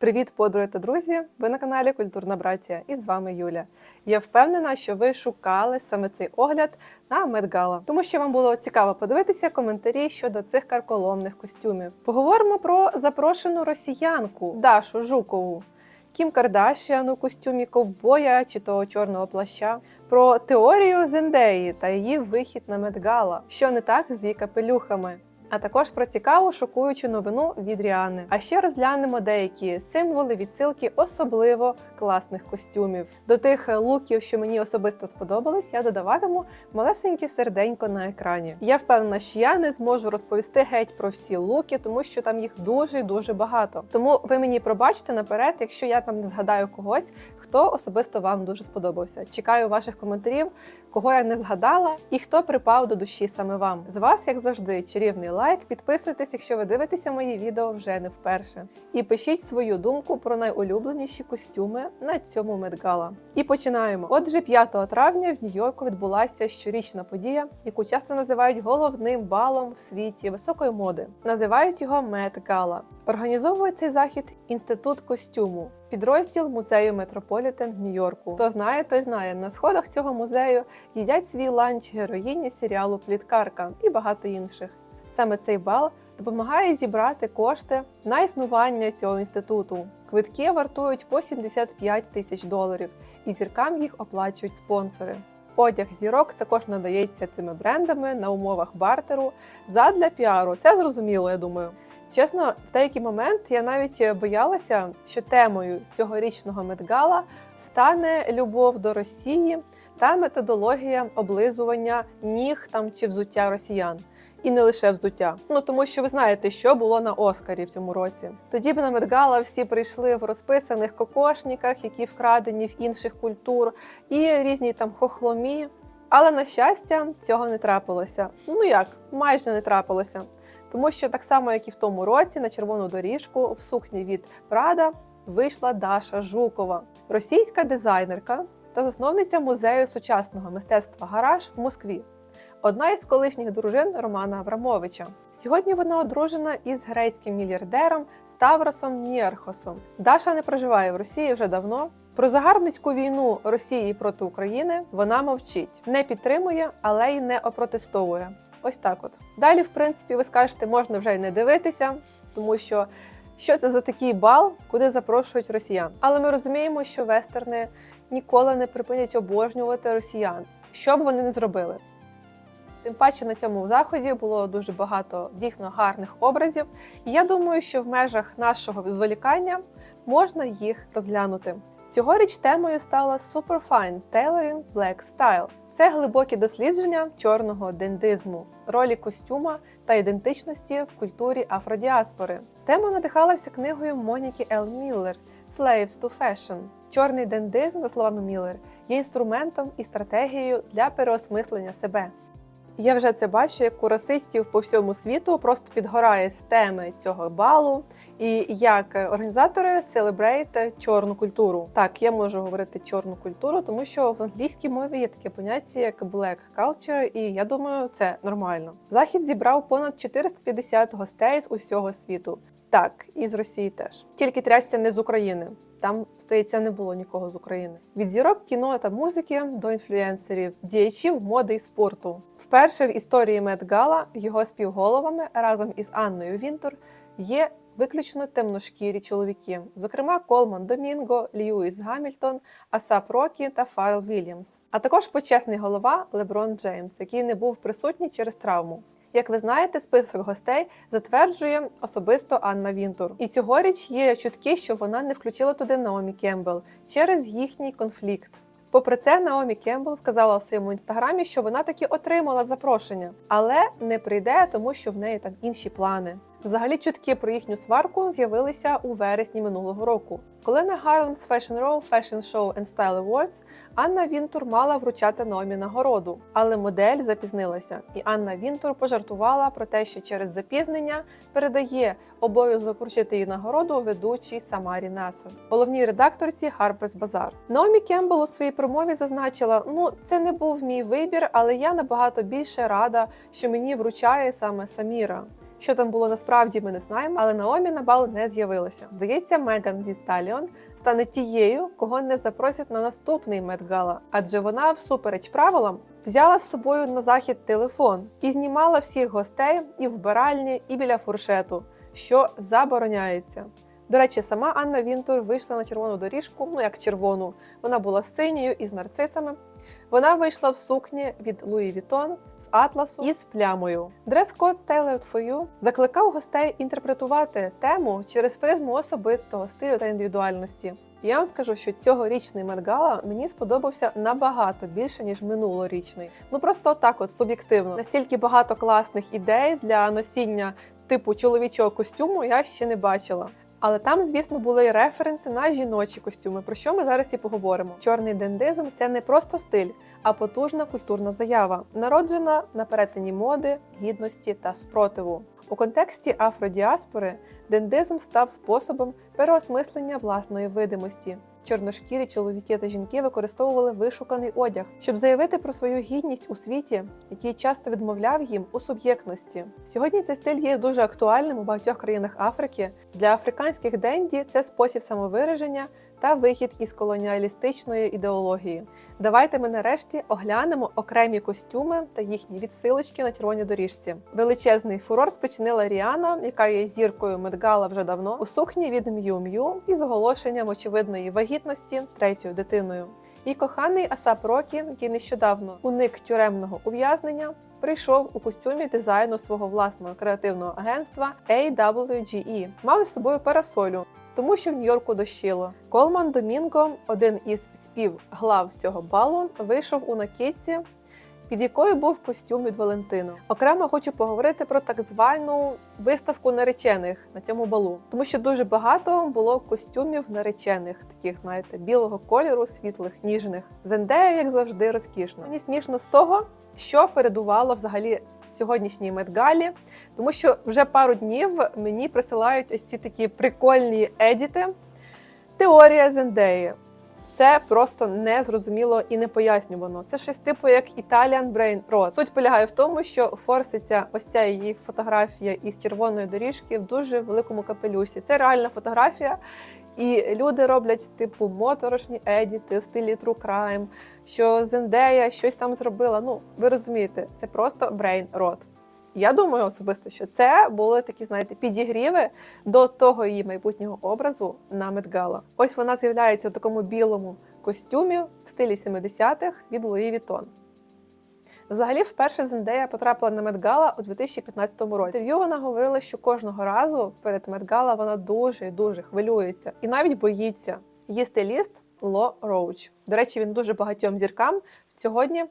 Привіт, подруги та друзі! Ви на каналі Культурна Братія і з вами Юля. Я впевнена, що ви шукали саме цей огляд на Медгала, тому що вам було цікаво подивитися коментарі щодо цих карколомних костюмів. Поговоримо про запрошену росіянку Дашу Жукову. Кім Кардашіан у костюмі ковбоя чи того чорного плаща, про теорію Зендеї та її вихід на Медгала, що не так з її капелюхами. А також про цікаву шокуючу новину від Ріани. А ще розглянемо деякі символи відсилки особливо класних костюмів. До тих луків, що мені особисто сподобались, я додаватиму малесеньке серденько на екрані. Я впевнена, що я не зможу розповісти геть про всі луки, тому що там їх дуже і дуже багато. Тому ви мені пробачте наперед, якщо я там не згадаю когось, хто особисто вам дуже сподобався. Чекаю ваших коментарів, кого я не згадала і хто припав до душі саме вам. З вас, як завжди, чарівний лайк. Підписуйтесь, якщо ви дивитеся мої відео вже не вперше. І пишіть свою думку про найулюбленіші костюми на цьому медгала. І починаємо. Отже, 5 травня в Нью-Йорку відбулася щорічна подія, яку часто називають головним балом в світі високої моди. Називають його Мед Гала. Організовує цей захід інститут костюму. Підрозділ музею Метрополітен в Нью-Йорку. Хто знає, той знає. На сходах цього музею їдять свій ланч героїні серіалу Пліткарка і багато інших. Саме цей бал допомагає зібрати кошти на існування цього інституту. Квитки вартують по 75 тисяч доларів, і зіркам їх оплачують спонсори. Одяг зірок також надається цими брендами на умовах бартеру задля піару. Це зрозуміло, я думаю. Чесно, в деякий момент я навіть боялася, що темою цьогорічного медгала стане любов до Росії та методологія облизування ніг там чи взуття росіян. І не лише взуття. Ну тому що ви знаєте, що було на Оскарі в цьому році. Тоді б на Медгала всі прийшли в розписаних кокошниках, які вкрадені в інших культур, і різні там хохломі. Але на щастя, цього не трапилося. Ну як, майже не трапилося. Тому що так само, як і в тому році, на червону доріжку в сукні від Прада вийшла Даша Жукова, російська дизайнерка та засновниця музею сучасного мистецтва Гараж в Москві. Одна із колишніх дружин Романа Абрамовича. Сьогодні вона одружена із грецьким мільярдером Ставросом Ніархосом. Даша не проживає в Росії вже давно. Про загарбницьку війну Росії проти України вона мовчить, не підтримує, але й не опротестовує. Ось так от. Далі, в принципі, ви скажете, можна вже й не дивитися, тому що що це за такий бал, куди запрошують росіян. Але ми розуміємо, що вестерни ніколи не припинять обожнювати росіян, що б вони не зробили. Тим паче на цьому заході було дуже багато дійсно гарних образів, і я думаю, що в межах нашого відволікання можна їх розглянути. Цьогоріч темою стала Superfine Tailoring Black Style. Це глибокі дослідження чорного дендизму, ролі костюма та ідентичності в культурі афродіаспори. Тема надихалася книгою Моніки Ел Міллер Slaves to Fashion. Чорний дендизм, за словами Міллер, є інструментом і стратегією для переосмислення себе. Я вже це бачу, як у расистів по всьому світу просто підгорає з теми цього балу, і як організатори селебрейт чорну культуру. Так, я можу говорити чорну культуру, тому що в англійській мові є таке поняття як black culture, і я думаю, це нормально. Захід зібрав понад 450 гостей з усього світу. Так, і з Росії теж. Тільки трясся не з України. Там, здається, не було нікого з України. Від зірок кіно та музики до інфлюенсерів, діячів моди і спорту. Вперше в історії Медгала його співголовами разом із Анною Вінтор є виключно темношкірі чоловіки, зокрема Колман Домінго, Льюіс Гамільтон, Асап Рокі та Фаррел Вільямс, а також почесний голова Леброн Джеймс, який не був присутній через травму. Як ви знаєте, список гостей затверджує особисто Анна Вінтур. І цьогоріч є чутки, що вона не включила туди Наомі Кембл через їхній конфлікт. Попри це, Наомі Кембл вказала в своєму інстаграмі, що вона таки отримала запрошення, але не прийде, тому що в неї там інші плани. Взагалі, чутки про їхню сварку з'явилися у вересні минулого року, коли на Harlem's Fashion Row Fashion Show and Style Awards Анна Вінтур мала вручати Номі нагороду, але модель запізнилася, і Анна Вінтур пожартувала про те, що через запізнення передає обов'язок вручити її нагороду ведучій Самарі Насер, головній редакторці Harper's Bazaar. Наомі Кембл у своїй промові зазначила: ну це не був мій вибір, але я набагато більше рада, що мені вручає саме Саміра. Що там було насправді, ми не знаємо, але Наомі на бал не з'явилася. Здається, Меган зі Сталіон стане тією, кого не запросять на наступний медгала, адже вона, всупереч правилам, взяла з собою на захід телефон і знімала всіх гостей і вбиральні, і біля фуршету, що забороняється. До речі, сама Анна Вінтур вийшла на червону доріжку, ну як червону. Вона була синьою і з нарцисами. Вона вийшла в сукні від Louis Vuitton з атласу і з плямою. Дрес-код Tailored for You закликав гостей інтерпретувати тему через призму особистого стилю та індивідуальності. Я вам скажу, що цьогорічний Медгала мені сподобався набагато більше ніж минулорічний. Ну просто так, от суб'єктивно. Настільки багато класних ідей для носіння типу чоловічого костюму я ще не бачила. Але там, звісно, були й референси на жіночі костюми, про що ми зараз і поговоримо. Чорний дендизм це не просто стиль, а потужна культурна заява, народжена на перетині моди, гідності та спротиву. У контексті афродіаспори дендизм став способом переосмислення власної видимості. Чорношкірі чоловіки та жінки використовували вишуканий одяг, щоб заявити про свою гідність у світі, який часто відмовляв їм у суб'єктності. Сьогодні цей стиль є дуже актуальним у багатьох країнах Африки. Для африканських денді це спосіб самовираження та вихід із колоніалістичної ідеології. Давайте ми нарешті оглянемо окремі костюми та їхні відсилочки на червоній доріжці. Величезний фурор спричинила Ріана, яка є зіркою Медгала вже давно, у сукні від М'ю М'ю із оголошенням очевидної вагітності третьою дитиною. Її коханий Асап Рокі, який нещодавно уник тюремного ув'язнення, прийшов у костюмі дизайну свого власного креативного агентства AWGE. Мав із собою парасолю, тому що в Нью-Йорку дощило. Колман Домінго, один із співглав цього балу, вийшов у накидці, під якою був костюм від Валентину. Окремо хочу поговорити про так звану виставку наречених на цьому балу, тому що дуже багато було костюмів наречених, таких, знаєте, білого кольору, світлих, ніжних. Зендея, як завжди, розкішно. Мені смішно з того, що передувало взагалі сьогоднішній медгалі, тому що вже пару днів мені присилають ось ці такі прикольні едіти. Теорія Зендеї. Це просто незрозуміло і не пояснювано. Це щось типу як Italian Brain Rot. Суть полягає в тому, що форситься ось ця її фотографія із червоної доріжки в дуже великому капелюсі. Це реальна фотографія, і люди роблять типу моторошні едіти в стилі True Crime, що Зендея щось там зробила. Ну, ви розумієте, це просто brain rot. Я думаю особисто, що це були такі, знаєте, підігріви до того її майбутнього образу на Медгала. Ось вона з'являється в такому білому костюмі в стилі 70-х від Louis Vuitton. Взагалі, вперше Зендея потрапила на Медгала у 2015 році. Інтерв'ю вона говорила, що кожного разу перед Медгала вона дуже дуже хвилюється і навіть боїться. Її стиліст Ло Роуч. До речі, він дуже багатьом зіркам сьогодні.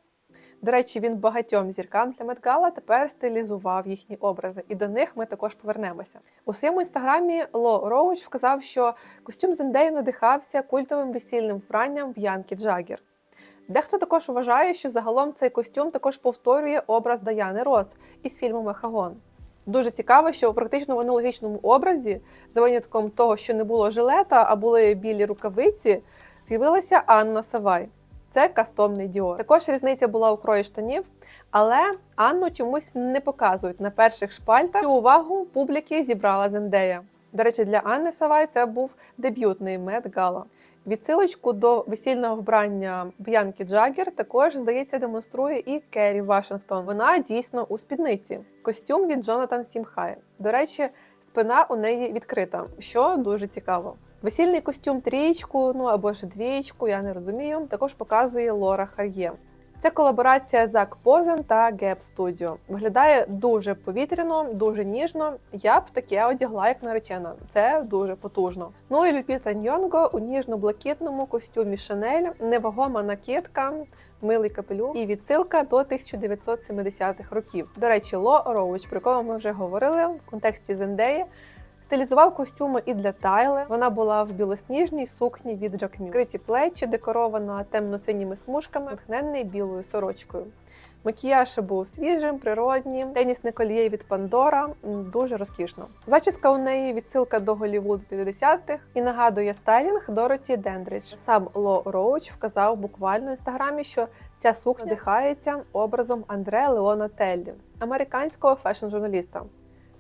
До речі, він багатьом зіркам для Медгала тепер стилізував їхні образи, і до них ми також повернемося. У своєму інстаграмі Ло Роуч вказав, що костюм Зендею надихався культовим весільним вбранням Б'янки Джаггер. Дехто також вважає, що загалом цей костюм також повторює образ Даяни Рос із фільму Мехагон. Дуже цікаво, що практично аналогічному образі, за винятком того, що не було жилета, а були білі рукавиці, з'явилася Анна Савай. Це кастомний діор. Також різниця була у крої штанів, але Анну чомусь не показують на перших шпальтах. Цю увагу публіки зібрала Зендея. До речі, для Анни Савай це був дебютний мед гала. Відсилочку до весільного вбрання Б'янки Джаггер також, здається, демонструє і Керрі Вашингтон. Вона дійсно у спідниці. Костюм від Джонатан Сімхай. До речі, спина у неї відкрита, що дуже цікаво. Весільний костюм трієчку, ну або ж двієчку, я не розумію, також показує Лора Хар'є. Це колаборація Зак Позен та Gap Studio. Виглядає дуже повітряно, дуже ніжно. Я б таке одягла як наречена. Це дуже потужно. Ну і Люпіта Ньонго у ніжно-блакитному костюмі Шанель, невагома накидка, милий капелюх і відсилка до 1970-х років. До речі, Ло Роуч, про кого ми вже говорили в контексті Зендеї. Стилізував костюми і для Тайли. Вона була в білосніжній сукні від Джакмю. Криті плечі, декорована темно-синіми смужками, натхненний білою сорочкою. Макіяж був свіжим, природнім, тенісне коліє від Пандора дуже розкішно. Зачіска у неї відсилка до Голлівуду 50-х і нагадує стайлінг Дороті Дендридж. Сам Ло Роуч вказав буквально в інстаграмі, що ця сукня надихається образом Андре Леона Теллі, американського фешн-журналіста.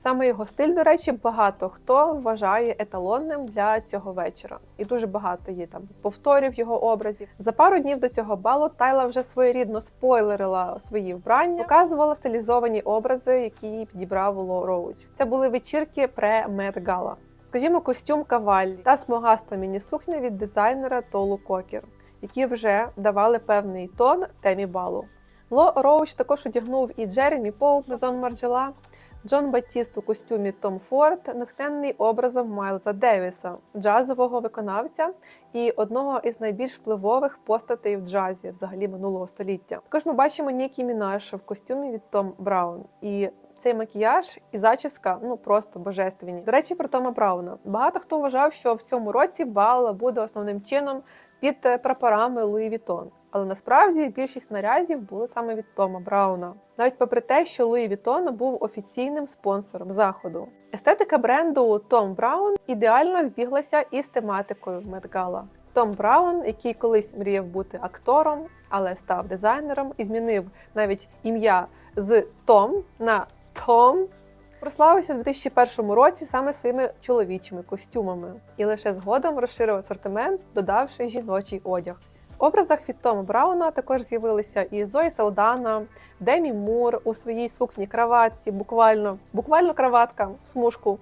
Саме його стиль, до речі, багато хто вважає еталонним для цього вечора, і дуже багато є там повторів його образів. За пару днів до цього балу Тайла вже своєрідно спойлерила свої вбрання, показувала стилізовані образи, які підібрав Ло Роуч. Це були вечірки пре Мет Гала. Скажімо, костюм каваль та смугаста міні-сукня від дизайнера Толу Кокер, які вже давали певний тон темі балу. Ло Роуч також одягнув і Джеремі Поуп Мезон Марджела, Джон Батіст у костюмі Том Форд, натхнений образом Майлза Девіса, джазового виконавця і одного із найбільш впливових постатей в джазі взагалі минулого століття. Також ми бачимо Нікі Мінаш в костюмі від Том Браун. І цей макіяж і зачіска ну просто божественні. До речі, про Тома Брауна. Багато хто вважав, що в цьому році бал буде основним чином під прапорами Луї Вітон. Але насправді більшість нарядів були саме від Тома Брауна, навіть попри те, що Луї Вітон був офіційним спонсором заходу. Естетика бренду Том Браун ідеально збіглася із тематикою Медгала. Том Браун, який колись мріяв бути актором, але став дизайнером і змінив навіть ім'я з Том на Том. Прославився у 2001 році саме своїми чоловічими костюмами і лише згодом розширив асортимент, додавши жіночий одяг. Образах від Тома Брауна також з'явилися і Зої Салдана, Демі Мур у своїй сукні краватці, буквально, буквально краватка в смужку,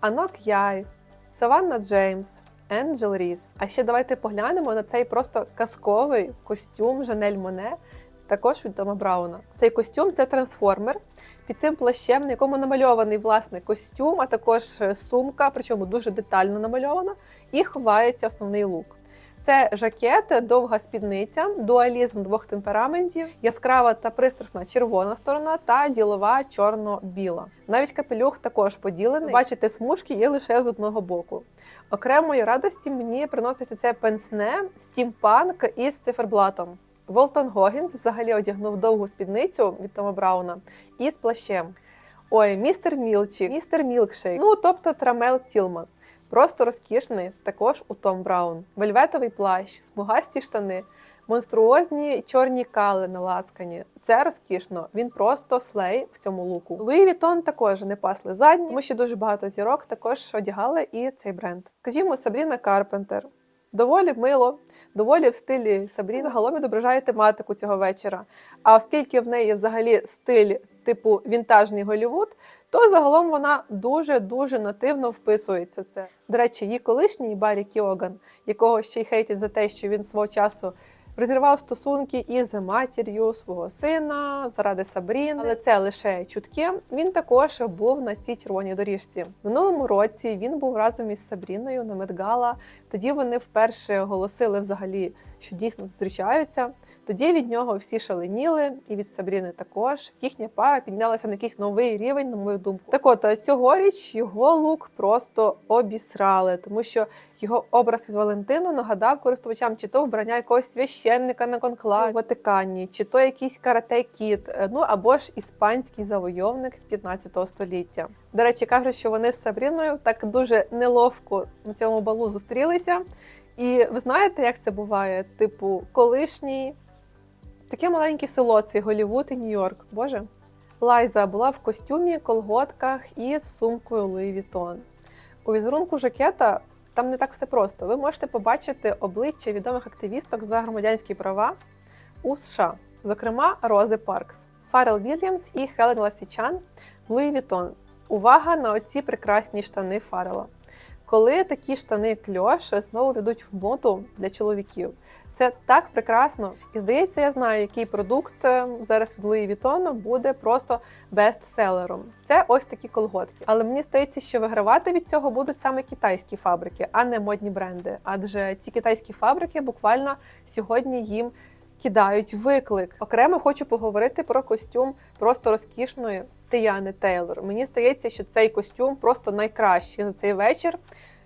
Анок Яй, Саванна Джеймс, Енджел Ріс. А ще давайте поглянемо на цей просто казковий костюм Жанель Моне, також від Тома Брауна. Цей костюм це трансформер. Під цим плащем, на якому намальований власне костюм, а також е, сумка, причому дуже детально намальована, і ховається основний лук. Це жакет, довга спідниця, дуалізм двох темпераментів, яскрава та пристрасна червона сторона та ділова чорно-біла. Навіть капелюх також поділений. Бачите, смужки є лише з одного боку. Окремої радості мені приносить оце пенсне стімпанк із циферблатом. Волтон Гогінс взагалі одягнув довгу спідницю від Тома Брауна із плащем. Ой, містер Мілчі, містер Мілкшейк, ну тобто Трамел Тілман. Просто розкішний, також у Том Браун. Вельветовий плащ, смугасті штани, монструозні чорні кали наласкані. Це розкішно. Він просто слей в цьому луку. Луї Вітон також не пасли задні, тому що дуже багато зірок також одягали і цей бренд. Скажімо, Сабріна Карпентер. Доволі мило, доволі в стилі Сабрі загалом відображає тематику цього вечора. А оскільки в неї взагалі стиль типу вінтажний Голівуд, то загалом вона дуже дуже нативно вписується в це. До речі, її колишній Баррі Кіоган, якого ще й хейтять за те, що він свого часу розірвав стосунки із матір'ю свого сина заради Сабріни, але це лише чутки. Він також був на цій червоній доріжці. Минулому році він був разом із Сабріною на Медгала. Тоді вони вперше оголосили взагалі, що дійсно зустрічаються. Тоді від нього всі шаленіли, і від Сабріни також. Їхня пара піднялася на якийсь новий рівень, на мою думку. Так от цьогоріч його лук просто обісрали, тому що його образ від Валентину нагадав користувачам чи то вбрання якогось священника на конклаві в Ватикані, чи то якийсь карате-кіт, ну або ж іспанський завойовник 15 століття. До речі, кажуть, що вони з Сабріною так дуже неловко на цьому балу зустрілися. І ви знаєте, як це буває? Типу, колишній таке маленьке село, цей Голівуд і Нью-Йорк. Боже. Лайза була в костюмі, колготках і з сумкою Луї Вітон. У візерунку жакета там не так все просто. Ви можете побачити обличчя відомих активісток за громадянські права у США, зокрема Рози Паркс, Фарел Вільямс і Хелен Ласічан Луї Вітон. Увага на оці прекрасні штани Фарела. Коли такі штани кльош знову ведуть в моду для чоловіків, це так прекрасно. І здається, я знаю, який продукт е, зараз від Луї Вітону буде просто бестселером. Це ось такі колготки. Але мені здається, що вигравати від цього будуть саме китайські фабрики, а не модні бренди. Адже ці китайські фабрики буквально сьогодні їм кидають виклик. Окремо хочу поговорити про костюм просто розкішної Тияни Тейлор. Мені здається, що цей костюм просто найкращий за цей вечір.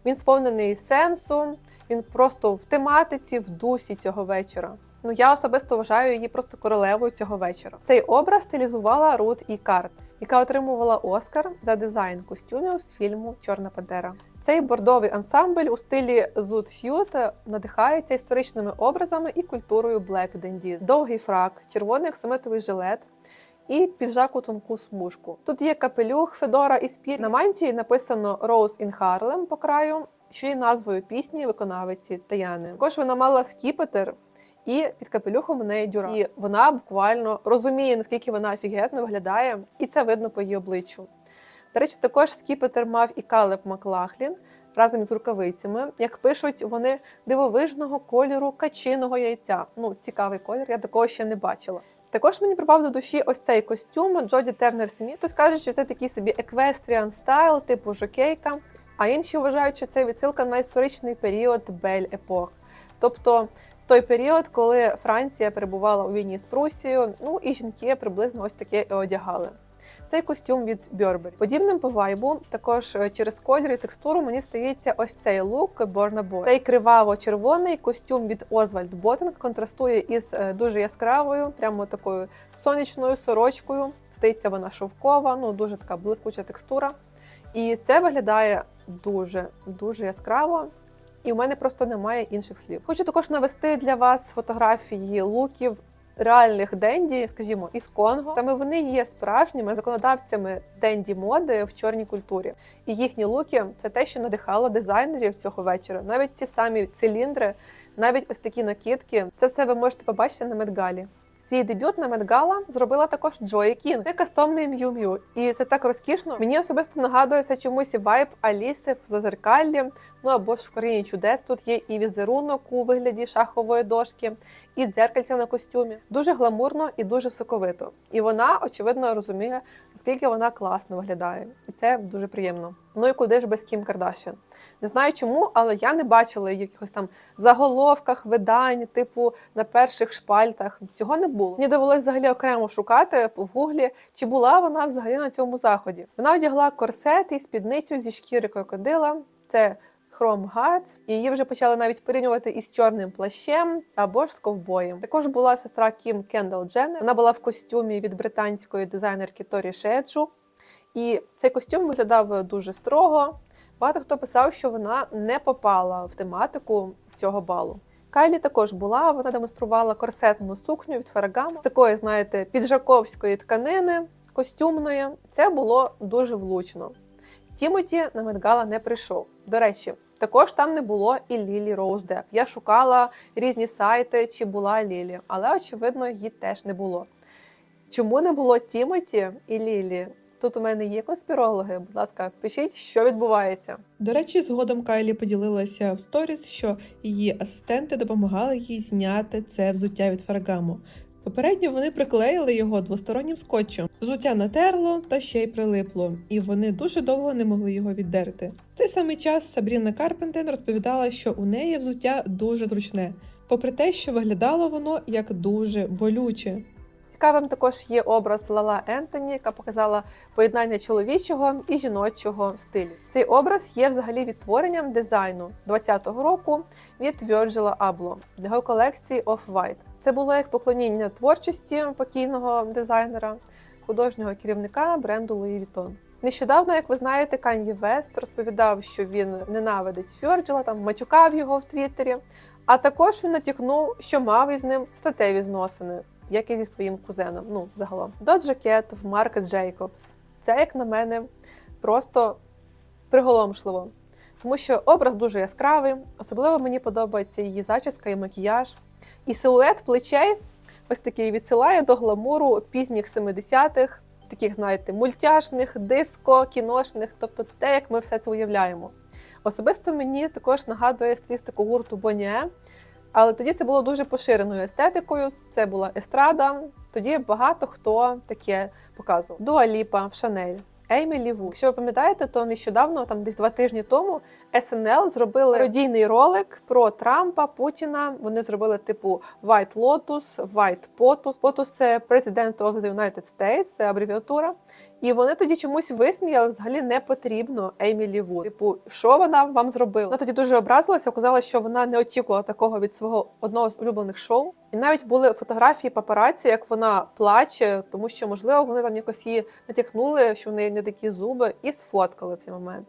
Він сповнений сенсу, він просто в тематиці, в дусі цього вечора. Ну я особисто вважаю її просто королевою цього вечора. Цей образ стилізувала Рут і Карт, яка отримувала Оскар за дизайн костюмів з фільму Чорна Пантера. Цей бордовий ансамбль у стилі Zoot Suit надихається історичними образами і культурою Black Dandies. Довгий фрак, червоний оксамитовий жилет і піджаку тонку смужку. Тут є капелюх Федора і спір. На мантії написано Rose in Harlem по краю, що є назвою пісні виконавиці Таяни. Також вона мала скіпетр. І під капелюхом у неї дюра. І вона буквально розуміє, наскільки вона офігезно виглядає, і це видно по її обличчю. До речі, також скіпетр мав і Калеб Маклахлін разом із рукавицями. Як пишуть, вони дивовижного кольору качиного яйця. Ну, цікавий колір, я такого ще не бачила. Також мені припав до душі ось цей костюм Джоді Тернер Сміт. Хтось каже, що це такий собі еквестріан стайл, типу жокейка. А інші вважають, що це відсилка на історичний період Бель Епох. Тобто той період, коли Франція перебувала у війні з Прусією, ну і жінки приблизно ось таке і одягали. Цей костюм від Burberry. Подібним по вайбу, також е, через колір і текстуру, мені стається ось цей лук Borna Boy. Цей криваво-червоний костюм від Oswald Botteng контрастує із е, дуже яскравою, прямо такою сонячною сорочкою. Стається вона шовкова, ну дуже така блискуча текстура. І це виглядає дуже дуже яскраво. І у мене просто немає інших слів. Хочу також навести для вас фотографії луків реальних денді, скажімо, із Конго. Саме вони є справжніми законодавцями денді моди в чорній культурі. І їхні луки це те, що надихало дизайнерів цього вечора. Навіть ті самі циліндри, навіть ось такі накидки. Це все ви можете побачити на Медгалі. Свій дебют на Медгала зробила також Джої Кін. Це кастомний М'ю М'ю. І це так розкішно. Мені особисто нагадує це чомусь вайб Аліси в зазеркаллі. Ну або ж в країні чудес тут є і візерунок у вигляді шахової дошки, і дзеркальця на костюмі. Дуже гламурно і дуже соковито. І вона, очевидно, розуміє, наскільки вона класно виглядає. І це дуже приємно. Ну і куди ж без Кім Кардашян? Не знаю чому, але я не бачила якихось там заголовках, видань, типу на перших шпальтах. Цього не було. Мені довелося взагалі окремо шукати в гуглі, чи була вона взагалі на цьому заході. Вона одягла корсет і спідницю зі шкіри крокодила. Це Хром Гац. Її вже почали навіть порівнювати із чорним плащем або ж з ковбоєм. Також була сестра Кім Кендал Дженнер. Вона була в костюмі від британської дизайнерки Торі Шеджу. І цей костюм виглядав дуже строго. Багато хто писав, що вона не попала в тематику цього балу. Кайлі також була, вона демонструвала корсетну сукню від Феррагам з такої, знаєте, піджаковської тканини, костюмної. Це було дуже влучно. Тімоті на Медгала не прийшов. До речі, також там не було і Лілі Роуз Деп. Я шукала різні сайти, чи була Лілі, але очевидно, її теж не було. Чому не було Тімоті і Лілі? Тут у мене є конспірологи. Будь ласка, пишіть, що відбувається. До речі, згодом Кайлі поділилася в сторіс, що її асистенти допомагали їй зняти це взуття від Феррагамо. Попередньо вони приклеїли його двостороннім скотчем. Взуття натерло та ще й прилипло, і вони дуже довго не могли його віддерти. В цей самий час Сабріна Карпентен розповідала, що у неї взуття дуже зручне, попри те, що виглядало воно як дуже болюче. Цікавим також є образ Лала Ентоні, яка показала поєднання чоловічого і жіночого стилів. Цей образ є взагалі відтворенням дизайну 20-го року від Virgil Abloh для його колекції Off-White. Це було як поклоніння творчості покійного дизайнера, художнього керівника бренду Louis Vuitton. Нещодавно, як ви знаєте, Кан'ї Вест розповідав, що він ненавидить Фьорджела, там матюкав його в Твіттері. А також він натякнув, що мав із ним статеві зносини, як і зі своїм кузеном. Ну, загалом. Доджа Кет в Марк Джейкобс. Це, як на мене, просто приголомшливо. Тому що образ дуже яскравий, особливо мені подобається її зачіска і макіяж. І силует плечей ось такий відсилає до гламуру пізніх 70-х, таких, знаєте, мультяшних, диско, кіношних, тобто те, як ми все це уявляємо. Особисто мені також нагадує стилістику гурту Боніе, але тоді це було дуже поширеною естетикою, це була естрада. Тоді багато хто таке показував. Дуа Ліпа Шанель. Еймі Ліву. Якщо ви пам'ятаєте, то нещодавно, там десь два тижні тому, SNL зробили пародійний ролик про Трампа, Путіна. Вони зробили типу White Lotus, White POTUS. POTUS – це President of the United States, це абревіатура. І вони тоді чомусь висміяли, взагалі не потрібно Еймі Ліву. Типу, що вона вам зробила? Вона тоді дуже образилася, казала, що вона не очікувала такого від свого одного з улюблених шоу. І навіть були фотографії папараці, як вона плаче, тому що, можливо, вони там якось її натякнули, що в неї не такі зуби, і сфоткали в цей момент.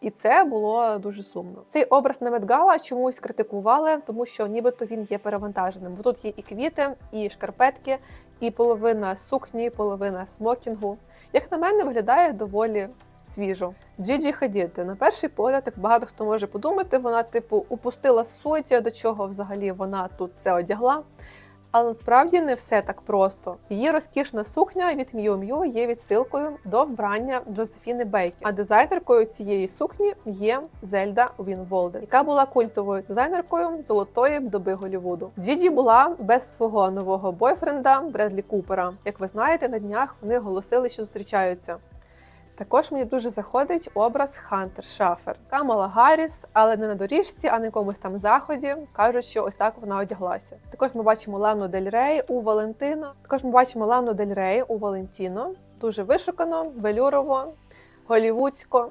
І це було дуже сумно. Цей образ на Медгала чомусь критикували, тому що нібито він є перевантаженим. Бо тут є і квіти, і шкарпетки, і половина сукні, половина смокінгу. Як на мене, виглядає доволі свіжо. Джиджі Хадід, на перший погляд, як багато хто може подумати, вона типу упустила суть, до чого взагалі вона тут це одягла. Але насправді не все так просто. Її розкішна сукня від Miu Miu є відсилкою до вбрання Джозефіни Бейкер. А дизайнеркою цієї сукні є Зельда Він Волдес, яка була культовою дизайнеркою золотої доби Голлівуду. Джіджі була без свого нового бойфренда Бредлі Купера. Як ви знаєте, на днях вони оголосили, що зустрічаються. Також мені дуже заходить образ Хантер Шафер. Камала Гарріс, але не на доріжці, а на якомусь там заході. Кажуть, що ось так вона одяглася. Також ми бачимо Лану Дель Рей у Валентино. Також ми бачимо Лану Дель Рей у Валентіно. Дуже вишукано, велюрово, голівудсько.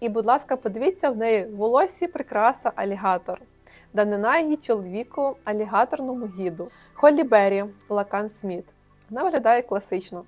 І, будь ласка, подивіться, в неї волосі прикраса алігатор. Данина її чоловіку алігаторному гіду. Холлі Беррі, Лакан Сміт. Вона виглядає класично.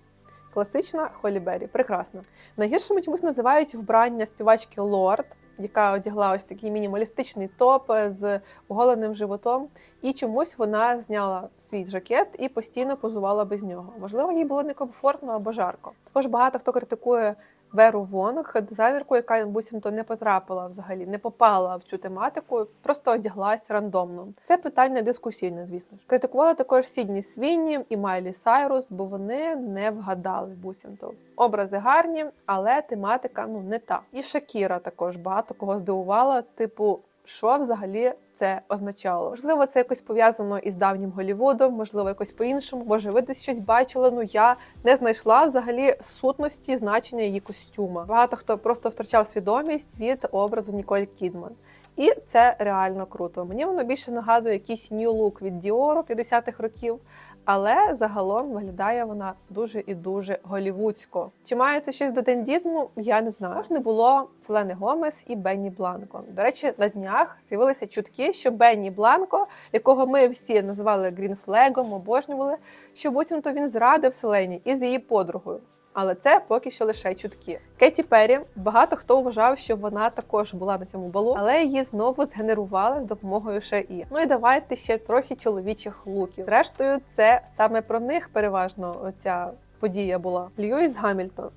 Класична Холлі Беррі, прекрасна. Найгіршими чомусь називають вбрання співачки Лорд, яка одягла ось такий мінімалістичний топ з оголеним животом, і чомусь вона зняла свій жакет і постійно позувала без нього. Можливо, їй було некомфортно або жарко. Також багато хто критикує Веру Вонг, дизайнерку, яка буцімто не потрапила взагалі, не попала в цю тематику, просто одяглась рандомно. Це питання дискусійне, звісно ж. Критикували також Сідні Свінні і Майлі Сайрус, бо вони не вгадали буцімто. Образи гарні, але тематика ну не та. І Шакіра також багато кого здивувала, типу. Що взагалі це означало? Можливо, це якось пов'язано із давнім Голівудом, можливо, якось по-іншому. Може, ви десь щось бачили. Ну я не знайшла взагалі сутності значення її костюма. Багато хто просто втрачав свідомість від образу Ніколь Кідман. І це реально круто. Мені воно більше нагадує якийсь new look від Dior 50-х років, але загалом виглядає вона дуже і дуже голівудсько. Чи має це щось до дендізму? Я не знаю. Також не було Селени Гомес і Бенні Бланко. До речі, на днях з'явилися чутки, що Бенні Бланко, якого ми всі називали грінфлегом, обожнювали, що буцімто він зрадив Селені із її подругою. Але це поки що лише чутки. Кеті Перрі багато хто вважав, що вона також була на цьому балу, але її знову згенерували з допомогою ШІ. Ну і давайте ще трохи чоловічих луків. Зрештою, це саме про них переважно ця подія була. Льюіс Гамільтон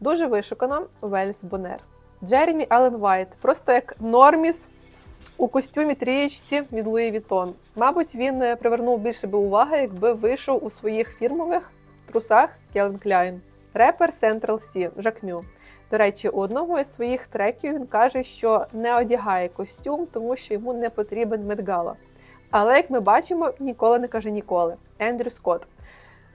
дуже вишукано. Вельс Бонер. Джеремі Аллен Вайт, просто як норміс у костюмі трієчці від Луї Вітон. Мабуть, він е, привернув більше би уваги, якби вийшов у своїх фірмових трусах Calvin Klein. Репер Central C Жакмю. До речі, у одному із своїх треків він каже, що не одягає костюм, тому що йому не потрібен медгала. Але як ми бачимо, ніколи не каже ніколи. Ендрю Скотт.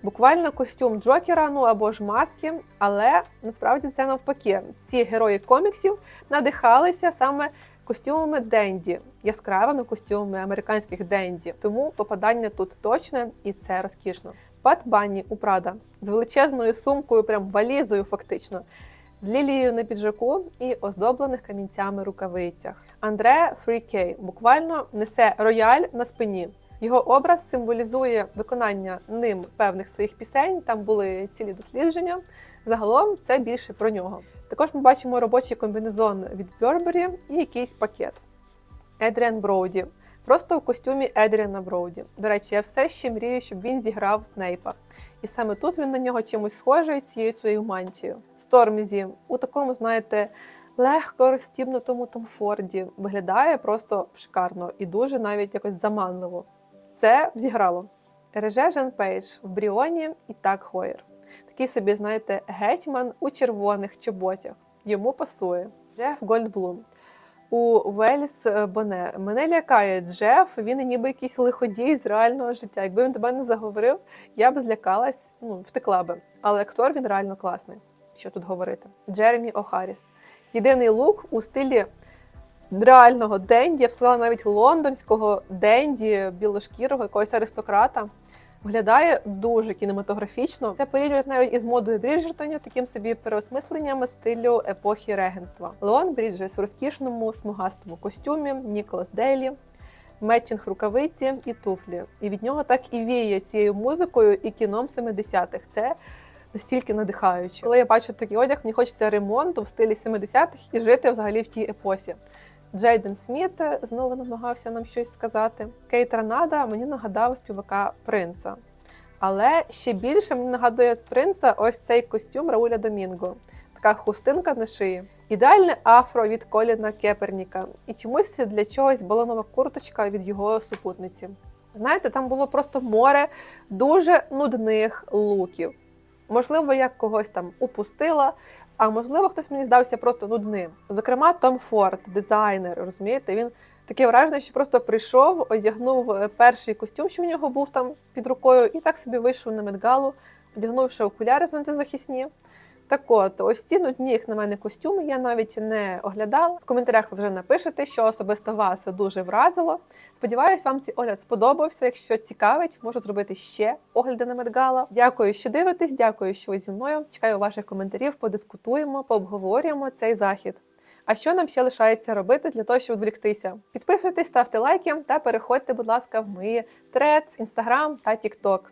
Буквально костюм Джокера, ну або ж маски, але насправді це навпаки. Ці герої коміксів надихалися саме костюмами Денді, яскравими костюмами американських Денді. Тому попадання тут точне і це розкішно. Пат Банні у Прада з величезною сумкою, прям валізою, фактично, з лілією на піджаку і оздоблених камінцями рукавицях. Андре 3K буквально несе рояль на спині. Його образ символізує виконання ним певних своїх пісень. Там були цілі дослідження. Загалом це більше про нього. Також ми бачимо робочий комбінезон від Burberry і якийсь пакет. Едріан Броуді. Просто у костюмі Едріана Броуді. До речі, я все ще мрію, щоб він зіграв Снейпа. І саме тут він на нього чимось схожий цією своєю мантією. Стормізі у такому, знаєте, легко розстібнутому Том Форді виглядає просто шикарно і дуже навіть якось заманливо. Це зіграло. Реже Жан Пейдж в Бріоні і так Хойер. Такий собі, знаєте, гетьман у червоних чоботях. Йому пасує. Джеф Гольдблум. У Вельс Боне мене лякає Джеф. Він ніби якийсь лиходій з реального життя. Якби він тебе не заговорив, я б злякалась, ну втекла би. Але актор він реально класний. Що тут говорити? Джеремі О'Харріс. Єдиний лук у стилі реального денді, я б сказала навіть лондонського денді, білошкірого, якогось аристократа. Виглядає дуже кінематографічно. Це порівнюють навіть із модою Бріджертонів, таким собі переосмисленням стилю епохи регенства. Леон Бріджес у розкішному смугастому костюмі, Ніколас Дейлі, метчинг рукавиці і туфлі. І від нього так і віє цією музикою і кіном 70-х. Це настільки надихаюче. Коли я бачу такий одяг, мені хочеться ремонту в стилі 70-х і жити взагалі в тій епосі. Джейден Сміт е, знову намагався нам щось сказати. Кейт Ранада мені нагадав співака принца. Але ще більше мені нагадує принца ось цей костюм Рауля Домінго. Така хустинка на шиї. Ідеальне афро від Коліна Кеперніка. І чомусь для чогось балонова курточка від його супутниці. Знаєте, там було просто море дуже нудних луків. Можливо, я когось там упустила, а можливо, хтось мені здався просто нудним. Зокрема, Том Форд, дизайнер, розумієте, він таке враження, що просто прийшов, одягнув е, перший костюм, що в нього був там під рукою, і так собі вийшов на медгалу, одягнувши окуляри сонцезахисні. Так от, ось ці нудні, як на мене, костюми я навіть не оглядала. В коментарях ви вже напишете, що особисто вас дуже вразило. Сподіваюсь, вам цей огляд сподобався. Якщо цікавить, можу зробити ще огляди на медгала. Дякую, що дивитесь. Дякую, що ви зі мною. Чекаю ваших коментарів, подискутуємо, пообговорюємо цей захід. А що нам ще лишається робити для того, щоб відволіктися? Підписуйтесь, ставте лайки та переходьте, будь ласка, в мої трец, інстаграм та тікток.